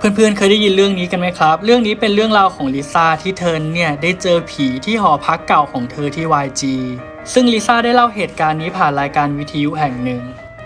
เพื่อนๆ เคยได้ยินเรื่องนี้กันไหมครับ เรื่องนี้เป็นเรื่องราวของลิซ่าที่เธอเนี่ยได้เจอผีที่หอพักเก่าของเธอที่ YG ซึ่งลิซ่าได้เล่าเหตุการณ์นี้ผ่านรายการวิทยุแห่งหนึ่ง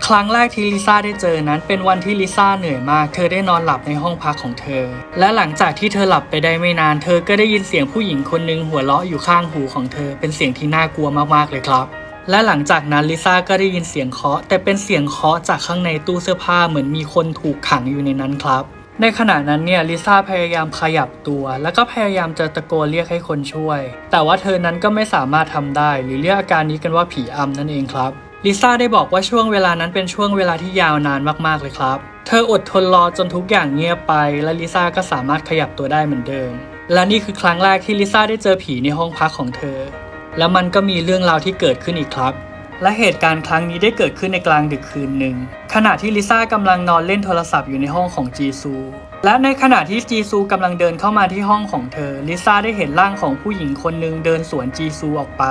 ครั้งแรกที่ลิซ่าได้เจอนั้นเป็นวันที่ลิซ่าเหนื่อยมาก เธอได้นอนหลับในห้องพักของเธอ และหลังจากที่เธอหลับไปได้ไม่นาน เธอก็ได้ยินเสียงผู้หญิงคนหนึ่งหัวเราะอยู่ข้างหูของเธอ เป็นเสียงที่น่ากลัวมากๆเลยครับและหลังจากนั้นลิซ่าก็ได้ยินเสียงเคาะ แต่เป็นเสียงเคาะจากข้างในตู้เสื้อผ้าเหมือนมีคนถูกขังอยู่ในนั้นครับ ในขณะนั้นเนี่ยลิซ่าพยายามขยับตัว แล้วก็พยายามจะตะโกนเรียกให้คนช่วย แต่ว่าเธอนั้นก็ไม่สามารถทำได้ หรือเรียกอาการนี้กันว่าผีอำนั่นเองครับลิซ่าได้บอกว่าช่วงเวลานั้นเป็นช่วงเวลาที่ยาวนานมากๆเลยครับ เธออดทนรอจนทุกอย่างเงียบไป และลิซ่าก็สามารถขยับตัวได้เหมือนเดิม และนี่คือครั้งแรกที่ลิซ่าได้เจอผีในห้องพักของเธอ แล้วมันก็มีเรื่องราวที่เกิดขึ้นอีกครับ และเหตุการณ์ครั้งนี้ได้เกิดขึ้นในกลางดึกคืนหนึ่ง ขณะที่ลิซ่ากำลังนอนเล่นโทรศัพท์อยู่ในห้องของจีซู และในขณะที่จีซูกำลังเดินเข้ามาที่ห้องของเธอ ลิซ่าได้เห็นร่างของผู้หญิงคนหนึ่งเดินสวนจีซูออกไป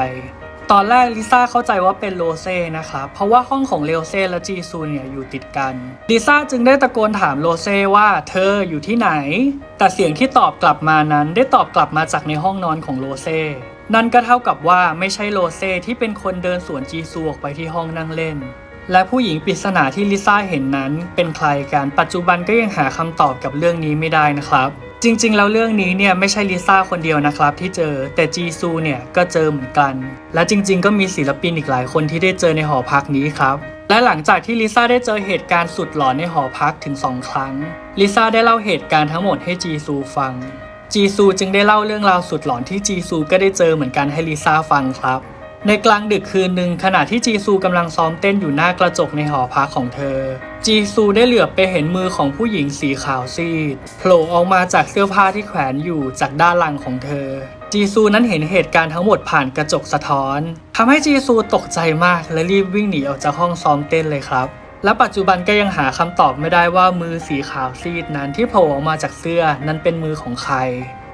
ตอนแรกลิซ่าเข้าใจว่าเป็นโรเซ่นะครับเพราะว่าห้องของเลโอเซ่และจีซูเนี่ยอยู่ติดกันลิซ่าจึงได้ตะโกนถามโรเซ่ว่าเธออยู่ที่ไหน แต่เสียงที่ตอบกลับมานั้นได้ตอบกลับมาจากในห้องนอนของโรเซ่นั่นก็เท่ากับว่าไม่ใช่โรเซ่ที่เป็นคนเดินสวนจีซูออกไปที่ห้องนั่งเล่น และผู้หญิงปริศนาที่ลิซ่าเห็นนั้นเป็นใครกันปัจจุบันก็ยังหาคำตอบกับเรื่องนี้ไม่ได้นะครับ จริงๆ แล้วเรื่องนี้เนี่ยไม่ใช่ลิซ่าคนเดียวนะครับ ที่เจอแต่จีซูเนี่ยก็เจอเหมือนกัน และจริง ๆ ก็มีศิลปินอีกหลายคนที่ได้เจอในหอพักนี้ครับ และหลังจากที่ลิซ่าได้เจอเหตุการณ์สุดหลอนในหอพักถึง 2 ครั้งลิซ่าได้เล่าเหตุการณ์ทั้งหมดให้จีซูฟังจีซูจึงได้เล่าเรื่องราวสุดหลอนที่จีซูก็ได้เจอเหมือนกันให้ลิซ่าฟังครับ ในกลางดึกคืนหนึ่งขณะที่จีซูกำลังซ้อมเต้นอยู่หน้ากระจกในหอพักของเธอ จีซูได้เหลือบไปเห็นมือของผู้หญิงสีขาวซีดโผล่ออกมาจากเสื้อผ้าที่แขวนอยู่จากด้านหลังของเธอ จีซูนั้นเห็นเหตุการณ์ทั้งหมดผ่านกระจกสะท้อนทำให้จีซูตกใจมากและรีบวิ่งหนีออกจากห้องซ้อมเต้นเลยครับ และปัจจุบันก็ยังหาคำตอบไม่ได้ว่ามือสีขาวซีดนั้นที่โผล่ออกมาจากเสื้อนั้นเป็นมือของใคร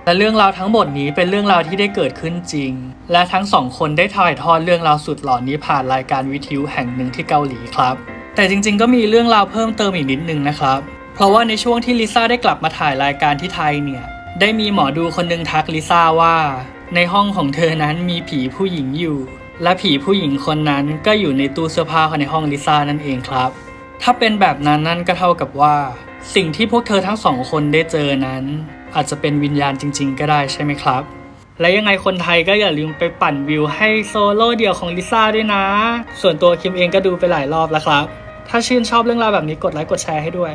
และเรื่องราวทั้งหมดนี้เป็นเรื่องราวที่ได้เกิดขึ้นจริง และทั้งสองคนได้ถ่ายทอดเรื่องราวสุดหลอนนี้ผ่านรายการวิทยุแห่งหนึ่งที่เกาหลีครับ แต่จริงๆ ก็มีเรื่องราวเพิ่มเติมอีกนิดนึงนะครับ เพราะว่าในช่วงที่ลิซ่าได้กลับมาถ่ายรายการที่ไทยเนี่ย ได้มีหมอดูคนนึงทักลิซ่าว่า ในห้องของเธอนั้นมีผีผู้หญิงอยู่ และผีผู้หญิงคนนั้นก็อยู่ในตู้เสื้อผ้าในห้องลิซ่านั่นเองครับ ถ้าเป็นแบบนั้นนั่นก็เท่ากับว่า สิ่งที่พวกเธอทั้งสองคนได้เจอนั้น อาจจะเป็นวิญญาณจริง ๆ ก็ได้ใช่ไหมครับ และยังไงคนไทยก็อย่าลืมไปปั่นวิวให้โซโล่เดี่ยวของลิซ่าด้วยนะ ส่วนตัวคิมเองก็ดูไปหลายรอบแล้วครับ ถ้าชื่นชอบเรื่องราวแบบนี้กดไลค์กดแชร์ให้ด้วย